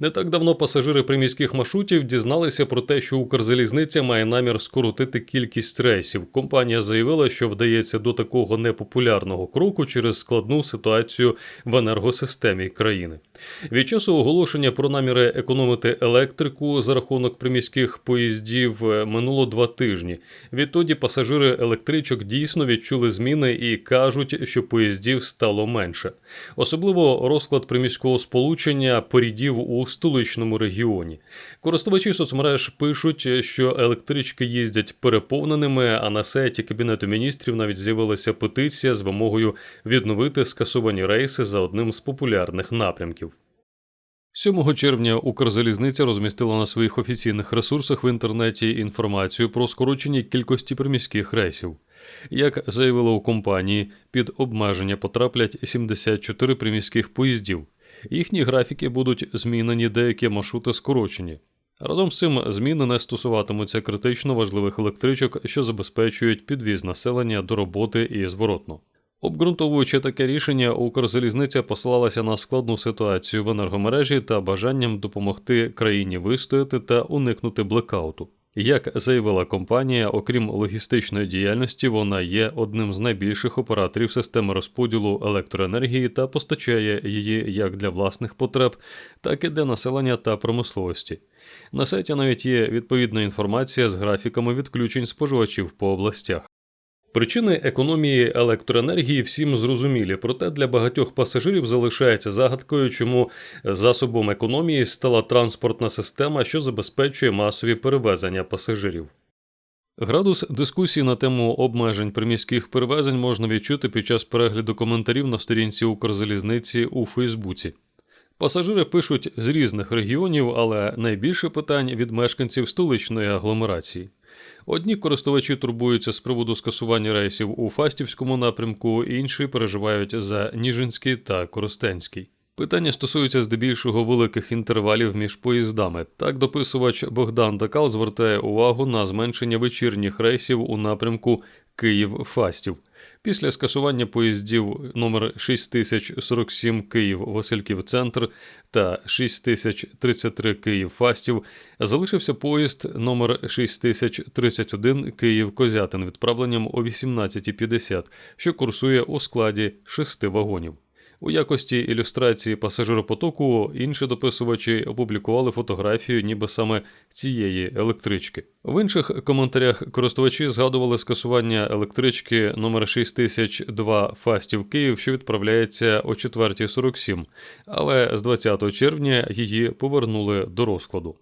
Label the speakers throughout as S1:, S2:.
S1: Не так давно пасажири приміських маршрутів дізналися про те, що Укрзалізниця має намір скоротити кількість рейсів. Компанія заявила, що вдається до такого непопулярного кроку через складну ситуацію в енергосистемі країни. Від часу оголошення про наміри економити електрику за рахунок приміських поїздів е, минуло два тижні. Відтоді пасажири електричок дійсно відчули зміни і кажуть, що поїздів стало менше. Особливо розклад приміського сполучення порідів у столичному регіоні. Користувачі соцмереж пишуть, що електрички їздять переповненими, а на сайті Кабінету міністрів навіть з'явилася петиція з вимогою відновити скасовані рейси за одним з популярних напрямків. 7 червня Укрзалізниця розмістила на своїх офіційних ресурсах в інтернеті інформацію про скорочення кількості приміських рейсів. Як заявили у компанії, під обмеження потраплять 74 приміських поїздів. Їхні графіки будуть змінені, деякі маршрути скорочені. Разом з цим зміни не стосуватимуться критично важливих електричок, що забезпечують підвіз населення до роботи і зворотно. Обґрунтовуючи таке рішення, Укрзалізниця посилалася на складну ситуацію в енергомережі та бажанням допомогти країні вистояти та уникнути блекауту. Як заявила компанія, окрім логістичної діяльності, вона є одним з найбільших операторів системи розподілу електроенергії та постачає її як для власних потреб, так і для населення та промисловості. На сайті навіть є відповідна інформація з графіками відключень споживачів по областях. Причини економії електроенергії всім зрозумілі, проте для багатьох пасажирів залишається загадкою, чому засобом економії стала транспортна система, що забезпечує масові перевезення пасажирів. Градус дискусії на тему обмежень приміських перевезень можна відчути під час перегляду коментарів на сторінці Укрзалізниці у Фейсбуці. Пасажири пишуть з різних регіонів, але найбільше питань від мешканців столичної агломерації. Одні користувачі турбуються з приводу скасування рейсів у Фастівському напрямку, інші переживають за Ніжинський та Коростенський. Питання стосуються здебільшого великих інтервалів між поїздами. Так, дописувач Богдан Дакал звертає увагу на зменшення вечірніх рейсів у напрямку Київ-Фастів. Після скасування поїздів номер 6047 Київ Васильків Центр та 6033 Київ Фастів залишився поїзд номер 6031 Київ Козятин відправленням о 18.50, що курсує у складі шести вагонів. У якості ілюстрації пасажиропотоку інші дописувачі опублікували фотографію, ніби саме цієї електрички. В інших коментарях користувачі згадували скасування електрички номер 6002 Фастів Київ, що відправляється о 4.47, але з 20 червня її повернули до розкладу.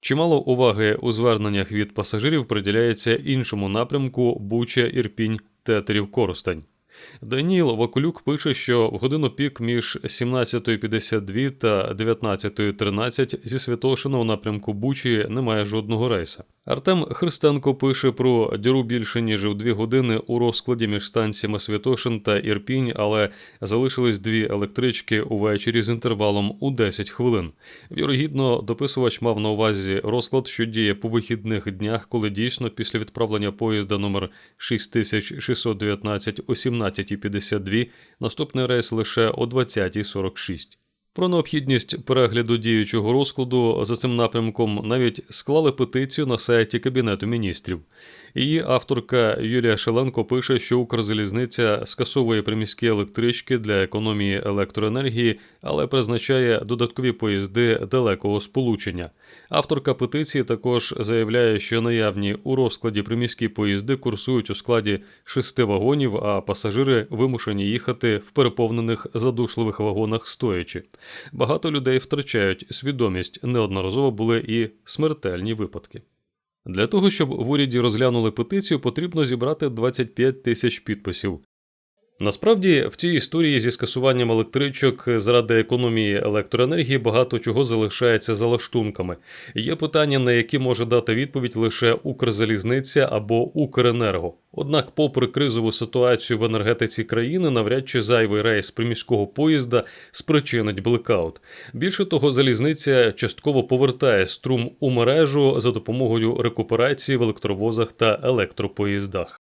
S1: Чимало уваги у зверненнях від пасажирів приділяється іншому напрямку Буча Ірпінь Тетерів Коростень. Даніл Вакулюк пише, що в годину пік між 17.52 та 19.13 зі Святошина у напрямку Бучі немає жодного рейса. Артем Христенко пише про діру більше ніж в дві години у розкладі між станціями Святошин та Ірпінь, але залишились дві електрички увечері з інтервалом у 10 хвилин. Вірогідно, дописувач мав на увазі розклад, що діє по вихідних днях, коли дійсно після відправлення поїзда номер 6619 о 17.52 наступний рейс лише о 20.46. Про необхідність перегляду діючого розкладу за цим напрямком навіть склали петицію на сайті Кабінету міністрів. Її авторка Юлія Шеленко пише, що Укрзалізниця скасовує приміські електрички для економії електроенергії, але призначає додаткові поїзди далекого сполучення. Авторка петиції також заявляє, що наявні у розкладі приміські поїзди курсують у складі шести вагонів, а пасажири вимушені їхати в переповнених задушливих вагонах стоячи. Багато людей втрачають свідомість. Неодноразово були і смертельні випадки. Для того, щоб в уряді розглянули петицію, потрібно зібрати 25 тисяч підписів. Насправді, в цій історії зі скасуванням електричок заради економії електроенергії багато чого залишається за лаштунками. Є питання, на які може дати відповідь лише Укрзалізниця або Укренерго. Однак, попри кризову ситуацію в енергетиці країни, навряд чи зайвий рейс приміського поїзда спричинить блекаут. Більше того, залізниця частково повертає струм у мережу за допомогою рекуперації в електровозах та електропоїздах.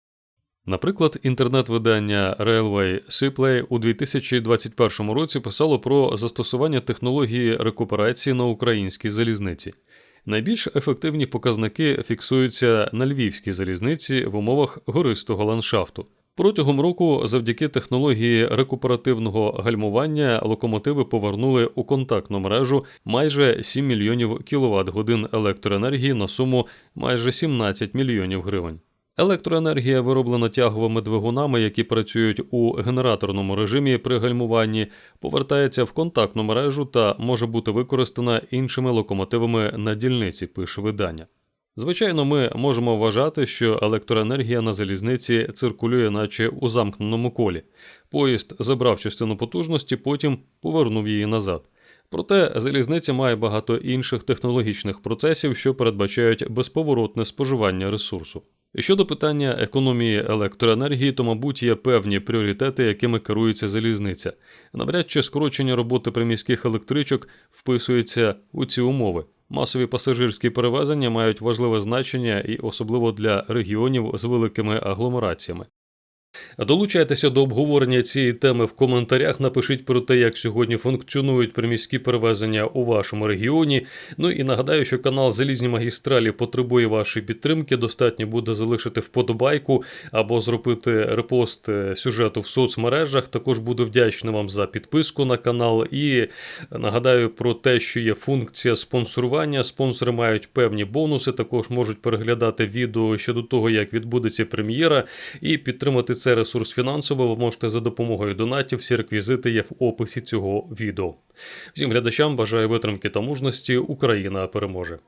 S1: Наприклад, інтернет-видання Railway Seaplay у 2021 році писало про застосування технології рекуперації на українській залізниці. Найбільш ефективні показники фіксуються на львівській залізниці в умовах гористого ландшафту. Протягом року, завдяки технології рекуперативного гальмування, локомотиви повернули у контактну мережу майже 7 мільйонів кіловат годин електроенергії на суму майже 17 мільйонів гривень. Електроенергія, вироблена тяговими двигунами, які працюють у генераторному режимі при гальмуванні, повертається в контактну мережу та може бути використана іншими локомотивами на дільниці, пише видання. Звичайно, ми можемо вважати, що електроенергія на залізниці циркулює, наче у замкненому колі. Поїзд забрав частину потужності, потім повернув її назад. Проте залізниця має багато інших технологічних процесів, що передбачають безповоротне споживання ресурсу. Щодо питання економії електроенергії, то, мабуть, є певні пріоритети, якими керується залізниця. Навряд чи скорочення роботи приміських електричок вписується у ці умови. Масові пасажирські перевезення мають важливе значення і особливо для регіонів з великими агломераціями. Долучайтеся до обговорення цієї теми в коментарях. Напишіть про те, як сьогодні функціонують приміські перевезення у вашому регіоні. Ну і нагадаю, що канал Залізні магістралі потребує вашої підтримки. Достатньо буде залишити вподобайку або зробити репост е, сюжету в соцмережах. Також буду вдячний вам за підписку на канал. І нагадаю про те, що є функція спонсорування. Спонсори мають певні бонуси. Також можуть переглядати відео щодо того, як відбудеться прем'єра, і підтримати це ресурс фінансово ви можете за допомогою донатів. Всі реквізити є в описі цього відео. Всім глядачам бажаю витримки та мужності. Україна переможе.